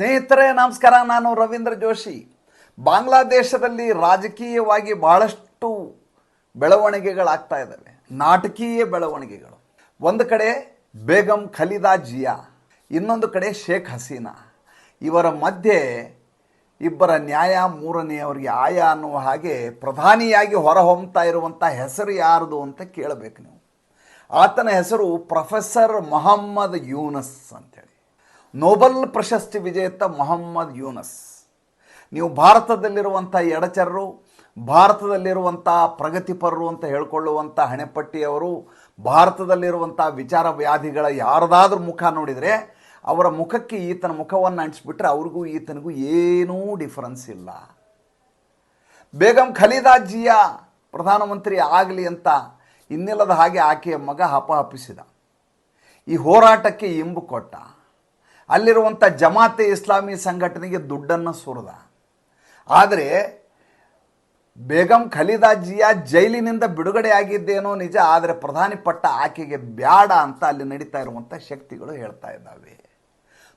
ಸ್ನೇಹಿತರೆ, ನಮಸ್ಕಾರ. ನಾನು ರವೀಂದ್ರ ಜೋಶಿ. ಬಾಂಗ್ಲಾದೇಶದಲ್ಲಿ ರಾಜಕೀಯವಾಗಿ ಬಹಳಷ್ಟು ಬೆಳವಣಿಗೆಗಳಾಗ್ತಾ ಇದ್ದಾವೆ. ನಾಟಕೀಯ ಬೆಳವಣಿಗೆಗಳು. ಒಂದು ಕಡೆ ಬೇಗಂ ಖಲೀದಾ ಜಿಯಾ, ಇನ್ನೊಂದು ಕಡೆ ಶೇಖ್ ಹಸೀನಾ. ಇವರ ಮಧ್ಯೆ ಇಬ್ಬರ ನ್ಯಾಯ ಮೂರನೆಯವರಿಗೆ ಆಯ ಅನ್ನುವ ಹಾಗೆ ಪ್ರಧಾನಿಯಾಗಿ ಹೊರಹೊಮ್ತಾ ಇರುವಂಥ ಹೆಸರು ಯಾರದು ಅಂತ ಕೇಳಬೇಕು ನೀವು. ಆತನ ಹೆಸರು ಪ್ರೊಫೆಸರ್ ಮೊಹಮ್ಮದ್ ಯೂನಸ್ ನೋಬೆಲ್ ಪ್ರಶಸ್ತಿ ವಿಜೇತ ಮೊಹಮ್ಮದ್ ಯೂನಸ್. ನೀವು ಭಾರತದಲ್ಲಿರುವಂಥ ಎಡಚರರು, ಭಾರತದಲ್ಲಿರುವಂಥ ಪ್ರಗತಿಪರರು ಅಂತ ಹೇಳ್ಕೊಳ್ಳುವಂಥ ಹಣೆಪಟ್ಟಿಯವರು, ಭಾರತದಲ್ಲಿರುವಂಥ ವಿಚಾರ ವ್ಯಾಧಿಗಳ ಯಾರದಾದ್ರೂ ಮುಖ ನೋಡಿದರೆ ಅವರ ಮುಖಕ್ಕೆ ಈತನ ಮುಖವನ್ನು ಅಂಟಿಸ್ಬಿಟ್ರೆ ಅವ್ರಿಗೂ ಈತನಿಗೂ ಏನೂ ಡಿಫರೆನ್ಸ್ ಇಲ್ಲ. ಬೇಗಂ ಖಲೀದಾ ಜಿಯಾ ಪ್ರಧಾನಮಂತ್ರಿ ಆಗಲಿ ಅಂತ ಇನ್ನಿಲ್ಲದ ಹಾಗೆ ಆಕೆಯ ಮಗ ಹಪಹಪಿಸಿದ ಈ ಹೋರಾಟಕ್ಕೆ ಇಂಬು ಕೊಟ್ಟ. ಅಲ್ಲಿರುವಂಥ ಜಮಾತೆ ಇಸ್ಲಾಮಿ ಸಂಘಟನೆಗೆ ದುಡ್ಡನ್ನು ಸುರಿದ. ಆದರೆ ಬೇಗಂ ಖಲೀದಾಜಿಯ ಜೈಲಿನಿಂದ ಬಿಡುಗಡೆ ಆಗಿದ್ದೇನೋ ನಿಜ, ಆದರೆ ಪ್ರಧಾನಿ ಪಟ್ಟ ಆಕೆಗೆ ಬ್ಯಾಡ ಅಂತ ಅಲ್ಲಿ ನಡೀತಾ ಇರುವಂಥ ಶಕ್ತಿಗಳು ಹೇಳ್ತಾ ಇದ್ದಾವೆ.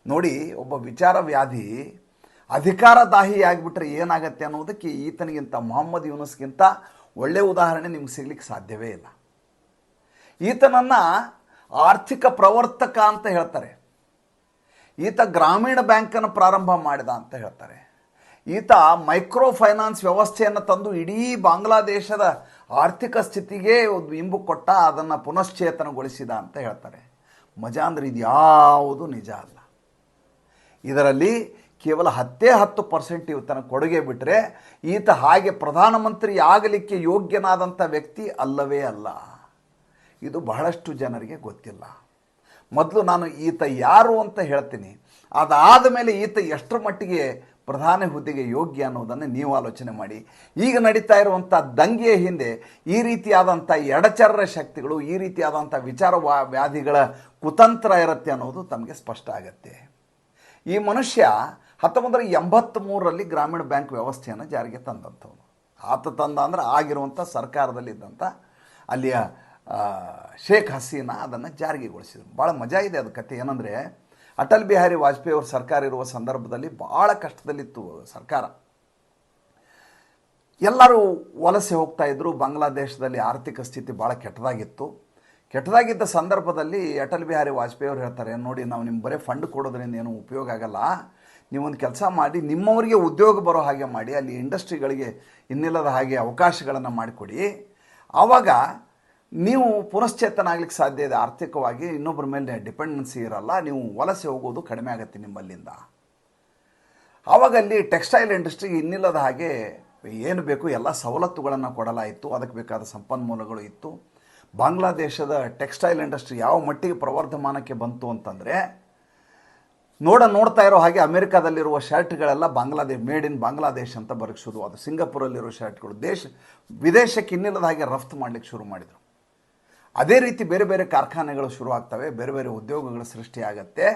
ನೋಡಿ, ಒಬ್ಬ ವಿಚಾರ ವ್ಯಾಧಿ ಅಧಿಕಾರದಾಹಿ ಆಗಿಬಿಟ್ರೆ ಏನಾಗತ್ತೆ ಅನ್ನೋದಕ್ಕೆ ಈತನಿಗಿಂತ, ಮೊಹಮ್ಮದ್ ಯೂನಸ್ಗಿಂತ ಒಳ್ಳೆಯ ಉದಾಹರಣೆ ನಿಮ್ಗೆ ಸಿಗ್ಲಿಕ್ಕೆ ಸಾಧ್ಯವೇ ಇಲ್ಲ. ಈತನನ್ನು ಆರ್ಥಿಕ ಪ್ರವರ್ತಕ ಅಂತ ಹೇಳ್ತಾರೆ. ಈತ ಗ್ರಾಮೀಣ ಬ್ಯಾಂಕನ್ನು ಪ್ರಾರಂಭ ಮಾಡಿದ ಅಂತ ಹೇಳ್ತಾರೆ. ಈತ ಮೈಕ್ರೋ ಫೈನಾನ್ಸ್ ವ್ಯವಸ್ಥೆಯನ್ನು ತಂದು ಇಡೀ ಬಾಂಗ್ಲಾದೇಶದ ಆರ್ಥಿಕ ಸ್ಥಿತಿಗೆ ಒಂದು ಇಂಬು ಕೊಟ್ಟ, ಅದನ್ನು ಪುನಶ್ಚೇತನಗೊಳಿಸಿದ ಅಂತ ಹೇಳ್ತಾರೆ. ಮಜಾ ಅಂದರೆ ಇದು ಯಾವುದು ನಿಜ ಅಲ್ಲ. ಇದರಲ್ಲಿ ಕೇವಲ ಹತ್ತೇ ಹತ್ತು ಪರ್ಸೆಂಟ್ ಇವತನ ಕೊಡುಗೆ ಬಿಟ್ಟರೆ ಈತ ಹಾಗೆ ಪ್ರಧಾನಮಂತ್ರಿ ಆಗಲಿಕ್ಕೆ ಯೋಗ್ಯನಾದಂಥ ವ್ಯಕ್ತಿ ಅಲ್ಲವೇ ಅಲ್ಲ. ಇದು ಬಹಳಷ್ಟು ಜನರಿಗೆ ಗೊತ್ತಿಲ್ಲ. ಮೊದಲು ನಾನು ಈತ ಯಾರು ಅಂತ ಹೇಳ್ತೀನಿ. ಅದಾದ ಮೇಲೆ ಈತ ಎಷ್ಟರ ಮಟ್ಟಿಗೆ ಪ್ರಧಾನಿ ಹುದ್ದೆಗೆ ಯೋಗ್ಯ ಅನ್ನೋದನ್ನು ನೀವು ಆಲೋಚನೆ ಮಾಡಿ. ಈಗ ನಡೀತಾ ಇರುವಂಥ ದಂಗೆಯ ಹಿಂದೆ ಈ ರೀತಿಯಾದಂಥ ಎಡಚರರ ಶಕ್ತಿಗಳು, ಈ ರೀತಿಯಾದಂಥ ವಿಚಾರ ವ್ಯಾಧಿಗಳ ಕುತಂತ್ರ ಇರುತ್ತೆ ಅನ್ನೋದು ತಮಗೆ ಸ್ಪಷ್ಟ ಆಗತ್ತೆ. ಈ ಮನುಷ್ಯ ಹತ್ತೊಂಬತ್ತರ ಎಂಬತ್ತ್ಮೂರರಲ್ಲಿ ಗ್ರಾಮೀಣ ಬ್ಯಾಂಕ್ ವ್ಯವಸ್ಥೆಯನ್ನು ಜಾರಿಗೆ ತಂದಂಥವನು. ಆತ ತಂದ ಅಂದ್ರೆ ಆಗಿರುವಂಥ ಸರ್ಕಾರದಲ್ಲಿದ್ದಂಥ ಅಲ್ಲಿಯ ಶೇಖ್ ಹಸೀನಾ ಅದನ್ನು ಜಾರಿಗೆಗೊಳಿಸಿದರು ಭಾಳ ಮಜಾ ಇದೆ ಅದು ಕತೆ. ಏನಂದರೆ, ಅಟಲ್ ಬಿಹಾರಿ ವಾಜಪೇಯಿ ಅವ್ರ ಸರ್ಕಾರ ಇರುವ ಸಂದರ್ಭದಲ್ಲಿ ಭಾಳ ಕಷ್ಟದಲ್ಲಿತ್ತು ಸರ್ಕಾರ. ಎಲ್ಲರೂ ವಲಸೆ ಹೋಗ್ತಾ ಇದ್ದರು ಬಾಂಗ್ಲಾದೇಶದಲ್ಲಿ ಆರ್ಥಿಕ ಸ್ಥಿತಿ ಭಾಳ ಕೆಟ್ಟದಾಗಿತ್ತು. ಕೆಟ್ಟದಾಗಿದ್ದ ಸಂದರ್ಭದಲ್ಲಿ ಅಟಲ್ ಬಿಹಾರಿ ವಾಜಪೇಯಿ ಅವರು ಹೇಳ್ತಾರೆ, ನೋಡಿ, ನಾವು ನಿಮ್ಮ ಬರೀ ಫಂಡ್ ಕೊಡೋದ್ರಿಂದ ಏನು ಉಪಯೋಗ ಆಗಲ್ಲ. ನೀವೊಂದು ಕೆಲಸ ಮಾಡಿ, ನಿಮ್ಮವರಿಗೆ ಉದ್ಯೋಗ ಬರೋ ಹಾಗೆ ಮಾಡಿ, ಅಲ್ಲಿ ಇಂಡಸ್ಟ್ರಿಗಳಿಗೆ ಇನ್ನಿಲ್ಲದ ಹಾಗೆ ಅವಕಾಶಗಳನ್ನು ಮಾಡಿಕೊಡಿ. ಆವಾಗ ನೀವು ಪುನಶ್ಚೇತನ ಆಗ್ಲಿಕ್ಕೆ ಸಾಧ್ಯ ಇದೆ ಆರ್ಥಿಕವಾಗಿ ಇನ್ನೊಬ್ಬರ ಮೇಲೆ ಡಿಪೆಂಡೆನ್ಸಿ ಇರಲ್ಲ, ನೀವು ವಲಸೆ ಹೋಗೋದು ಕಡಿಮೆ ಆಗುತ್ತೆ ನಿಮ್ಮಲ್ಲಿಂದ. ಆವಾಗ ಅಲ್ಲಿ ಟೆಕ್ಸ್ಟೈಲ್ ಇಂಡಸ್ಟ್ರಿ ಇನ್ನಿಲ್ಲದ ಹಾಗೆ ಏನು ಬೇಕು, ಎಲ್ಲ ಸವಲತ್ತುಗಳನ್ನು ಕೊಡಲಾಯಿತು, ಅದಕ್ಕೆ ಬೇಕಾದ ಸಂಪನ್ಮೂಲಗಳು ಇತ್ತು. ಬಾಂಗ್ಲಾದೇಶದ ಟೆಕ್ಸ್ಟೈಲ್ ಇಂಡಸ್ಟ್ರಿ ಯಾವ ಮಟ್ಟಿಗೆ ಪ್ರವರ್ಧಮಾನಕ್ಕೆ ಬಂತು ಅಂತಂದರೆ, ನೋಡ, ನೋಡ್ತಾ ಇರೋ ಹಾಗೆ ಅಮೆರಿಕಾದಲ್ಲಿರುವ ಶರ್ಟ್ಗಳೆಲ್ಲ ಬಾಂಗ್ಲಾದೇಶ್ ಮೇಡ್ ಇನ್ ಬಾಂಗ್ಲಾದೇಶ್ ಅಂತ ಬರಗಿಸೋದು ಅದು ಸಿಂಗಾಪುರಲ್ಲಿರೋ ಶರ್ಟ್ಗಳು ದೇಶ, ವಿದೇಶಕ್ಕೆ ಇನ್ನಿಲ್ಲದ ಹಾಗೆ ರಫ್ತು ಮಾಡಲಿಕ್ಕೆ ಶುರು ಮಾಡಿದರು. ಅದೇ ರೀತಿ ಬೇರೆ ಬೇರೆ ಕಾರ್ಖಾನೆಗಳು ಶುರು ಆಗ್ತವೆ ಬೇರೆ ಬೇರೆ ಉದ್ಯೋಗಗಳು ಸೃಷ್ಟಿಯಾಗತ್ತೆ.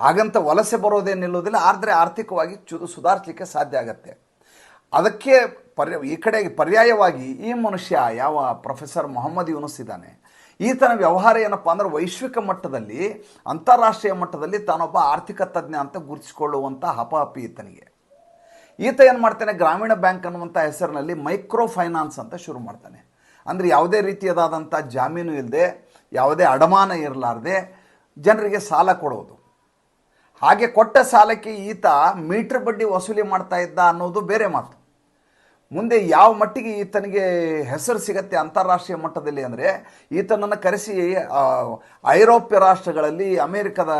ಹಾಗಂತ ವಲಸೆ ಬರೋದೇನಿಲ್ಲೋದಿಲ್ಲ ಆದರೆ ಆರ್ಥಿಕವಾಗಿ ಚುರು ಸುಧಾರಿಸಲಿಕ್ಕೆ ಸಾಧ್ಯ ಆಗತ್ತೆ. ಅದಕ್ಕೆ ಪರ್ಯ, ಈ ಕಡೆಗೆ ಪರ್ಯಾಯವಾಗಿ ಈ ಮನುಷ್ಯ, ಯಾವ ಪ್ರೊಫೆಸರ್ ಮೊಹಮ್ಮದ್ ಯೂನುಸ್ ಇದ್ದಾನೆ, ಈತನ ವ್ಯವಹಾರ ಏನಪ್ಪ ಅಂದ್ರೆ ವೈಶ್ವಿಕ ಮಟ್ಟದಲ್ಲಿ, ಅಂತಾರಾಷ್ಟ್ರೀಯ ಮಟ್ಟದಲ್ಲಿ ತಾನೊಬ್ಬ ಆರ್ಥಿಕ ತಜ್ಞ ಅಂತ ಗುರುತಿಸಿಕೊಳ್ಳುವಂಥ ಹಪಹಪಿ ಈತನಿಗೆ. ಈತ ಏನು ಮಾಡ್ತಾನೆ, ಗ್ರಾಮೀಣ ಬ್ಯಾಂಕ್ ಅನ್ನುವಂಥ ಹೆಸರಿನಲ್ಲಿ ಮೈಕ್ರೋ ಫೈನಾನ್ಸ್ ಅಂತ ಶುರು ಮಾಡ್ತಾನೆ. ಅಂದರೆ ಯಾವುದೇ ರೀತಿಯದಾದಂಥ ಜಾಮೀನು ಇಲ್ಲದೆ ಯಾವುದೇ ಅಡಮಾನ ಇರಲಾರ್ದೆ ಜನರಿಗೆ ಸಾಲ ಕೊಡೋದು. ಹಾಗೆ ಕೊಟ್ಟ ಸಾಲಕ್ಕೆ ಈತ ಮೀಟರ್ ಬಡ್ಡಿ ವಸೂಲಿ ಮಾಡ್ತಾ ಇದ್ದ ಅನ್ನೋದು ಬೇರೆ ಮಾತು. ಮುಂದೆ ಯಾವ ಮಟ್ಟಿಗೆ ಈತನಿಗೆ ಹೆಸರು ಸಿಗತ್ತೆ ಅಂತಾರಾಷ್ಟ್ರೀಯ ಮಟ್ಟದಲ್ಲಿ ಅಂದರೆ, ಈತನನ್ನು ಕರೆಸಿ ಐರೋಪ್ಯ ರಾಷ್ಟ್ರಗಳಲ್ಲಿ, ಅಮೇರಿಕದ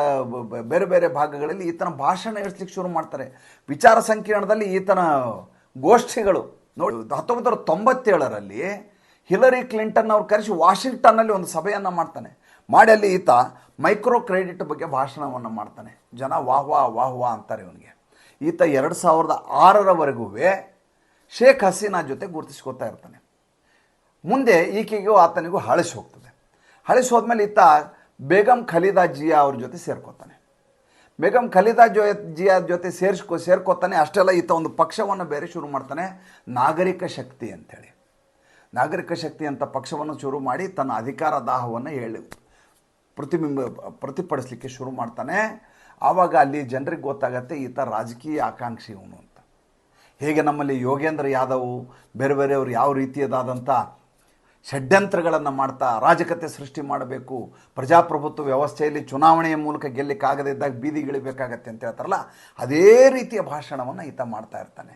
ಬೇರೆ ಬೇರೆ ಭಾಗಗಳಲ್ಲಿ ಈತನ ಭಾಷಣ ಇಳಿಸ್ಲಿಕ್ಕೆ ಶುರು ಮಾಡ್ತಾರೆ. ವಿಚಾರ ಸಂಕಿರಣದಲ್ಲಿ ಈತನ ಗೋಷ್ಠಿಗಳು ನೋಡಿ ಹತ್ತೊಂಬತ್ತು ತೊಂಬತ್ತೇಳರಲ್ಲಿ ಹಿಲರಿ ಕ್ಲಿಂಟನ್ ಅವ್ರು ಕರೆಸಿ ವಾಷಿಂಗ್ಟನ್ನಲ್ಲಿ ಒಂದು ಸಭೆಯನ್ನು ಮಾಡ್ತಾನೆ. ಮಾಡಿ ಅಲ್ಲಿ ಈತ ಮೈಕ್ರೋ ಕ್ರೆಡಿಟ್ ಬಗ್ಗೆ ಭಾಷಣವನ್ನು ಮಾಡ್ತಾನೆ. ಜನ ವಾಹ್ ವಾಹ್ ವಾಹ್ ವಾಹ್ ಅಂತಾರೆ ಇವನಿಗೆ. ಈತ ಎರಡು ಸಾವಿರದ ಆರರವರೆಗೂ ಶೇಖ್ ಹಸೀನಾ ಜೊತೆ ಗುರುತಿಸ್ಕೊತಾ ಇರ್ತಾನೆ. ಮುಂದೆ ಈಕೆಗೂ ಆತನಿಗೂ ಹಳಸಿ ಹೋಗ್ತದೆ. ಹಳಸಿ ಹೋದ್ಮೇಲೆ ಈತ ಬೇಗಂ ಖಲೀದಾ ಜಿಯಾ ಅವ್ರ ಜೊತೆ ಸೇರ್ಕೋತಾನೆ ಬೇಗಂ ಖಲೀದಾ ಜೊ ಜಿಯಾ ಜೊತೆ ಸೇರಿಸ್ಕೊ ಸೇರ್ಕೋತಾನೆ ಅಷ್ಟೆಲ್ಲ ಈತ ಒಂದು ಪಕ್ಷವನ್ನು ಬೇರೆ ಶುರು ಮಾಡ್ತಾನೆ. ನಾಗರಿಕ ಶಕ್ತಿ ಅಂಥೇಳಿ ನಾಗರಿಕ ಶಕ್ತಿ ಅಂತ ಪಕ್ಷವನ್ನು ಶುರು ಮಾಡಿ ತನ್ನ ಅಧಿಕಾರ ದಾಹವನ್ನು ಹೇಳಿ ಪ್ರತಿಬಿಂಬ, ಪ್ರತಿಪಡಿಸಲಿಕ್ಕೆ ಶುರು ಮಾಡ್ತಾನೆ. ಆವಾಗ ಅಲ್ಲಿ ಜನರಿಗೆ ಗೊತ್ತಾಗತ್ತೆ ಈತ ರಾಜಕೀಯ ಆಕಾಂಕ್ಷಿ ಇವನು ಅಂತ. ಹೇಗೆ ನಮ್ಮಲ್ಲಿ ಯೋಗೇಂದ್ರ ಯಾದವ್, ಬೇರೆ ಬೇರೆಯವರು ಯಾವ ರೀತಿಯದಾದಂಥ ಷಡ್ಯಂತ್ರಗಳನ್ನು ಮಾಡ್ತಾ ಅರಾಜಕತೆ ಸೃಷ್ಟಿ ಮಾಡಬೇಕು, ಪ್ರಜಾಪ್ರಭುತ್ವ ವ್ಯವಸ್ಥೆಯಲ್ಲಿ ಚುನಾವಣೆಯ ಮೂಲಕ ಗೆಲ್ಲಕ್ಕಾಗದಿದ್ದಾಗ ಬೀದಿಗಿಳಿಬೇಕಾಗತ್ತೆ ಅಂತ ಹೇಳ್ತಾರಲ್ಲ, ಅದೇ ರೀತಿಯ ಭಾಷಣವನ್ನು ಈತ ಮಾಡ್ತಾ ಇರ್ತಾನೆ.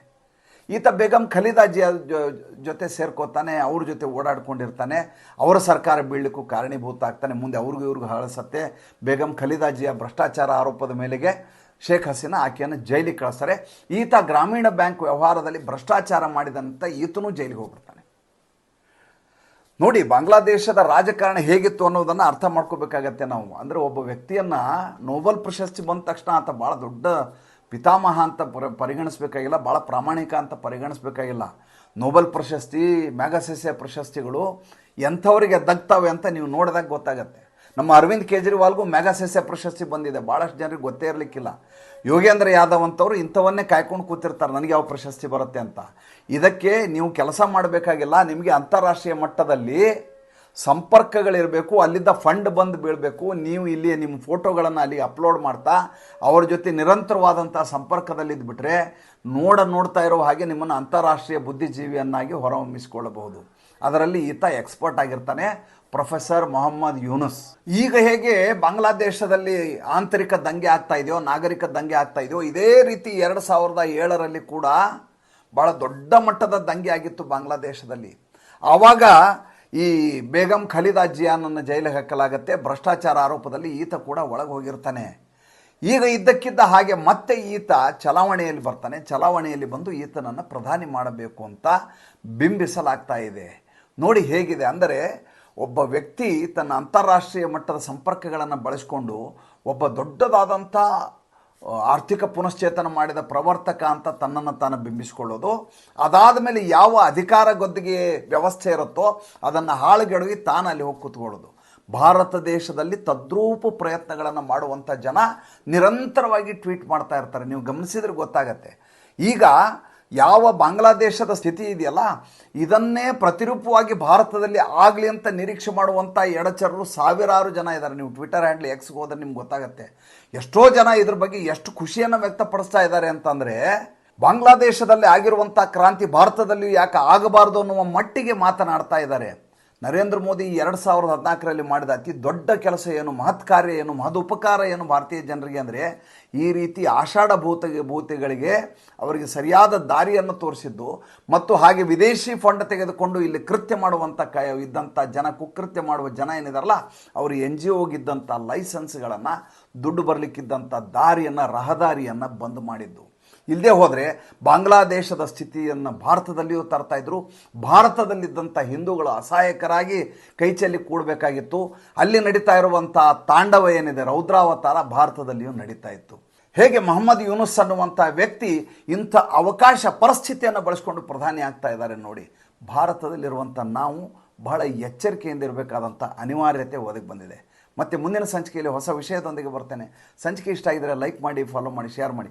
ಈತ ಬೇಗಂ ಖಲೀದಾ ಜಿಯಾ ಜೊತೆ ಸೇರ್ಕೋತಾನೆ, ಅವ್ರ ಜೊತೆ ಓಡಾಡ್ಕೊಂಡಿರ್ತಾನೆ. ಅವರ ಸರ್ಕಾರ ಬೀಳಲಿಕ್ಕೂ ಕಾರಣೀಭೂತ ಆಗ್ತಾನೆ. ಮುಂದೆ ಅವ್ರಿಗೂ ಇವ್ರಿಗೂ ಹಳಸತ್ತೆ ಬೇಗಂ ಖಲೀದಾಜಿಯ ಭ್ರಷ್ಟಾಚಾರ ಆರೋಪದ ಮೇಲೆಗೆ ಶೇಖ್ ಹಸೀನಾ ಆಕೆಯನ್ನು ಜೈಲಿಗೆ ಕಳಿಸ್ತಾರೆ. ಈತ ಗ್ರಾಮೀಣ ಬ್ಯಾಂಕ್ ವ್ಯವಹಾರದಲ್ಲಿ ಭ್ರಷ್ಟಾಚಾರ ಮಾಡಿದಂಥ ಈತನೂ ಜೈಲಿಗೆ ಹೋಗ್ಬಿಡ್ತಾನೆ. ನೋಡಿ, ಬಾಂಗ್ಲಾದೇಶದ ರಾಜಕಾರಣ ಹೇಗಿತ್ತು ಅನ್ನೋದನ್ನು ಅರ್ಥ ಮಾಡ್ಕೋಬೇಕಾಗತ್ತೆ ನಾವು. ಅಂದರೆ ಒಬ್ಬ ವ್ಯಕ್ತಿಯನ್ನು ನೋಬೆಲ್ ಪ್ರಶಸ್ತಿ ಬಂದ ತಕ್ಷಣ ಆತ ಭಾಳ ದೊಡ್ಡ ಪಿತಾಮಹ ಅಂತ ಪರ, ಪರಿಗಣಿಸ್ಬೇಕಾಗಿಲ್ಲ ಭಾಳ ಪ್ರಾಮಾಣಿಕ ಅಂತ ಪರಿಗಣಿಸ್ಬೇಕಾಗಿಲ್ಲ. ನೋಬೆಲ್ ಪ್ರಶಸ್ತಿ, ಮ್ಯಾಗಸೆಸೆ ಪ್ರಶಸ್ತಿಗಳು ಎಂಥವರಿಗೆ ದಗ್ತವೆ ಅಂತ ನೀವು ನೋಡಿದಾಗ ಗೊತ್ತಾಗತ್ತೆ. ನಮ್ಮ ಅರವಿಂದ್ ಕೇಜ್ರಿವಾಲ್ಗೂ ಮ್ಯಾಗಸೆಸೆ ಪ್ರಶಸ್ತಿ ಬಂದಿದೆ. ಭಾಳಷ್ಟು ಜನರಿಗೆ ಗೊತ್ತೇ ಇರಲಿಕ್ಕಿಲ್ಲ. ಯೋಗೇಂದ್ರ ಯಾದವ್ ಅಂತವರು ಇಂಥವನ್ನೇ ಕಾಯ್ಕೊಂಡು ಕೂತಿರ್ತಾರೆ, ನನಗೆ ಯಾವ ಪ್ರಶಸ್ತಿ ಬರುತ್ತೆ ಅಂತ. ಇದಕ್ಕೆ ನೀವು ಕೆಲಸ ಮಾಡಬೇಕಾಗಿಲ್ಲ. ನಿಮಗೆ ಅಂತಾರಾಷ್ಟ್ರೀಯ ಮಟ್ಟದಲ್ಲಿ ಸಂಪರ್ಕಗಳಿರಬೇಕು, ಅಲ್ಲಿದ್ದ ಫಂಡ್ ಬಂದು ಬೀಳಬೇಕು, ನೀವು ಇಲ್ಲಿ ನಿಮ್ಮ ಫೋಟೋಗಳನ್ನು ಅಲ್ಲಿ ಅಪ್ಲೋಡ್ ಮಾಡ್ತಾ, ಅವ್ರ ಜೊತೆ ನಿರಂತರವಾದಂಥ ಸಂಪರ್ಕದಲ್ಲಿದ್ದುಬಿಟ್ರೆ ನೋಡ ನೋಡ್ತಾ ಇರೋ ಹಾಗೆ ನಿಮ್ಮನ್ನು ಅಂತಾರಾಷ್ಟ್ರೀಯ ಬುದ್ಧಿಜೀವಿಯನ್ನಾಗಿ ಹೊರಹೊಮ್ಮಿಸಿಕೊಳ್ಳಬಹುದು. ಅದರಲ್ಲಿ ಈತ ಎಕ್ಸ್ಪರ್ಟ್ ಆಗಿರ್ತಾನೆ ಪ್ರೊಫೆಸರ್ ಮೊಹಮ್ಮದ್ ಯೂನುಸ್ ಈಗ ಹೇಗೆ ಬಾಂಗ್ಲಾದೇಶದಲ್ಲಿ ಆಂತರಿಕ ದಂಗೆ ಆಗ್ತಾ ಇದೆಯೋ, ನಾಗರಿಕ ದಂಗೆ ಆಗ್ತಾ ಇದೆಯೋ, ಇದೇ ರೀತಿ ಎರಡು ಸಾವಿರದ ಏಳರಲ್ಲಿ ಕೂಡ ಭಾಳ ದೊಡ್ಡ ಮಟ್ಟದ ದಂಗೆ ಆಗಿತ್ತು ಬಾಂಗ್ಲಾದೇಶದಲ್ಲಿ. ಆವಾಗ ಈ ಬೇಗಂ ಖಲೀದಾ ಜಿಯಾನನ್ನು ಜೈಲಿಗೆ ಹಾಕಲಾಗತ್ತೆ. ಭ್ರಷ್ಟಾಚಾರ ಆರೋಪದಲ್ಲಿ ಈತ ಕೂಡ ಒಳಗೆ ಹೋಗಿರ್ತಾನೆ ಈಗ ಇದ್ದಕ್ಕಿದ್ದ ಹಾಗೆ ಮತ್ತೆ ಈತ ಚಲಾವಣೆಯಲ್ಲಿ ಬರ್ತಾನೆ. ಚಲಾವಣೆಯಲ್ಲಿ ಬಂದು ಈತನನ್ನು ಪ್ರಧಾನಿ ಮಾಡಬೇಕು ಅಂತ ಬಿಂಬಿಸಲಾಗ್ತಾ ಇದೆ. ನೋಡಿ ಹೇಗಿದೆ ಅಂದರೆ, ಒಬ್ಬ ವ್ಯಕ್ತಿ ತನ್ನ ಅಂತಾರಾಷ್ಟ್ರೀಯ ಮಟ್ಟದ ಸಂಪರ್ಕಗಳನ್ನು ಬಳಸಿಕೊಂಡು, ಒಬ್ಬ ದೊಡ್ಡದಾದಂಥ ಆರ್ಥಿಕ ಪುನಶ್ಚೇತನ ಮಾಡಿದ ಪ್ರವರ್ತಕ ಅಂತ ತನ್ನನ್ನು ತಾನು ಬಿಂಬಿಸಿಕೊಳ್ಳೋದು. ಅದಾದ ಮೇಲೆ ಯಾವ ಅಧಿಕಾರ ಗದ್ದಿಗೆ ವ್ಯವಸ್ಥೆ ಇರುತ್ತೋ ಅದನ್ನು ಹಾಳುಗೆಡವಿ ತಾನು ಅಲ್ಲಿ ಹೋಗಿ ಕೂತ್ಕೊಳ್ಳೋದು. ಭಾರತ ದೇಶದಲ್ಲಿ ತದ್ರೂಪ ಪ್ರಯತ್ನಗಳನ್ನು ಮಾಡುವಂಥ ಜನ ನಿರಂತರವಾಗಿ ಟ್ವೀಟ್ ಮಾಡ್ತಾ ಇರ್ತಾರೆ. ನೀವು ಗಮನಿಸಿದ್ರೆ ಗೊತ್ತಾಗತ್ತೆ. ಈಗ ಯಾವ ಬಾಂಗ್ಲಾದೇಶದ ಸ್ಥಿತಿ ಇದೆಯಲ್ಲ, ಇದನ್ನೇ ಪ್ರತಿರೂಪವಾಗಿ ಭಾರತದಲ್ಲಿ ಆಗಲಿ ಅಂತ ನಿರೀಕ್ಷೆ ಮಾಡುವಂಥ ಎಡಚರರು ಸಾವಿರಾರು ಜನ ಇದ್ದಾರೆ. ನೀವು ಟ್ವಿಟರ್ ಹ್ಯಾಂಡ್ಲಿ ಎಕ್ಸ್ಗೆ ಹೋದ್ರೆ ನಿಮ್ಗೆ ಗೊತ್ತಾಗುತ್ತೆ. ಎಷ್ಟೋ ಜನ ಇದ್ರ ಬಗ್ಗೆ ಎಷ್ಟು ಖುಷಿಯನ್ನು ವ್ಯಕ್ತಪಡಿಸ್ತಾ ಇದ್ದಾರೆ ಅಂತಂದರೆ, ಬಾಂಗ್ಲಾದೇಶದಲ್ಲಿ ಆಗಿರುವಂಥ ಕ್ರಾಂತಿ ಭಾರತದಲ್ಲಿ ಯಾಕೆ ಆಗಬಾರ್ದು ಅನ್ನುವ ಮಟ್ಟಿಗೆ ಮಾತನಾಡ್ತಾ ಇದ್ದಾರೆ. ನರೇಂದ್ರ ಮೋದಿ ಎರಡು ಸಾವಿರದ ಹದಿನಾಲ್ಕರಲ್ಲಿ ಮಾಡಿದ ಅತಿ ದೊಡ್ಡ ಕೆಲಸ ಏನು, ಮಹತ್ ಕಾರ್ಯ ಏನು, ಮಹದ್ ಉಪಕಾರ ಏನು ಭಾರತೀಯ ಜನರಿಗೆ ಅಂದರೆ ಈ ರೀತಿ ಆಷಾಢ ಭೂತ, ಭೂತಿಗಳಿಗೆ ಅವರಿಗೆ ಸರಿಯಾದ ದಾರಿಯನ್ನು ತೋರಿಸಿದ್ದು ಮತ್ತು ಹಾಗೆ ವಿದೇಶಿ ಫಂಡ್ ತೆಗೆದುಕೊಂಡು ಇಲ್ಲಿ ಕೃತ್ಯ ಮಾಡುವಂಥ ಕ ಇದ್ದಂಥ ಜನ ಕುಕೃತ್ಯ ಮಾಡುವ ಜನ ಏನಿದಾರಲ್ಲ, ಅವರು ಎನ್ ಜಿ ಒಗಿದ್ದಂಥ ಲೈಸೆನ್ಸ್ಗಳನ್ನು ದುಡ್ಡು ಬರಲಿಕ್ಕಿದ್ದಂಥ ದಾರಿಯನ್ನು, ರಹದಾರಿಯನ್ನು ಬಂದ್ ಮಾಡಿದ್ದು. ಇಲ್ಲದೆ ಹೋದರೆ ಬಾಂಗ್ಲಾದೇಶದ ಸ್ಥಿತಿಯನ್ನು ಭಾರತದಲ್ಲಿಯೂ ತರ್ತಾಯಿದ್ರು ಭಾರತದಲ್ಲಿದ್ದಂಥ ಹಿಂದೂಗಳು ಅಸಹಾಯಕರಾಗಿ ಕೈಚೆಲ್ಲಿ ಕೂಡಬೇಕಾಗಿತ್ತು. ಅಲ್ಲಿ ನಡೀತಾ ಇರುವಂಥ ತಾಂಡವ ಏನಿದೆ, ರೌದ್ರಾವತಾರ ಭಾರತದಲ್ಲಿಯೂ ನಡೀತಾ ಇತ್ತು. ಹೇಗೆ ಮೊಹಮ್ಮದ್ ಯೂನುಸ್ ಅನ್ನುವಂಥ ವ್ಯಕ್ತಿ ಇಂಥ ಅವಕಾಶ, ಪರಿಸ್ಥಿತಿಯನ್ನು ಬಳಸ್ಕೊಂಡು ಪ್ರಧಾನಿ ಆಗ್ತಾ ಇದ್ದಾರೆ ನೋಡಿ. ಭಾರತದಲ್ಲಿರುವಂಥ ನಾವು ಬಹಳ ಎಚ್ಚರಿಕೆಯಿಂದ ಇರಬೇಕಾದಂಥ ಅನಿವಾರ್ಯತೆ ಒದಗಿ ಬಂದಿದೆ. ಮತ್ತು ಮುಂದಿನ ಸಂಚಿಕೆಯಲ್ಲಿ ಹೊಸ ವಿಷಯದೊಂದಿಗೆ ಬರ್ತೇನೆ. ಸಂಚಿಕೆ ಇಷ್ಟ ಆಗಿದರೆ ಲೈಕ್ ಮಾಡಿ ಫಾಲೋ ಮಾಡಿ ಶೇರ್ ಮಾಡಿ.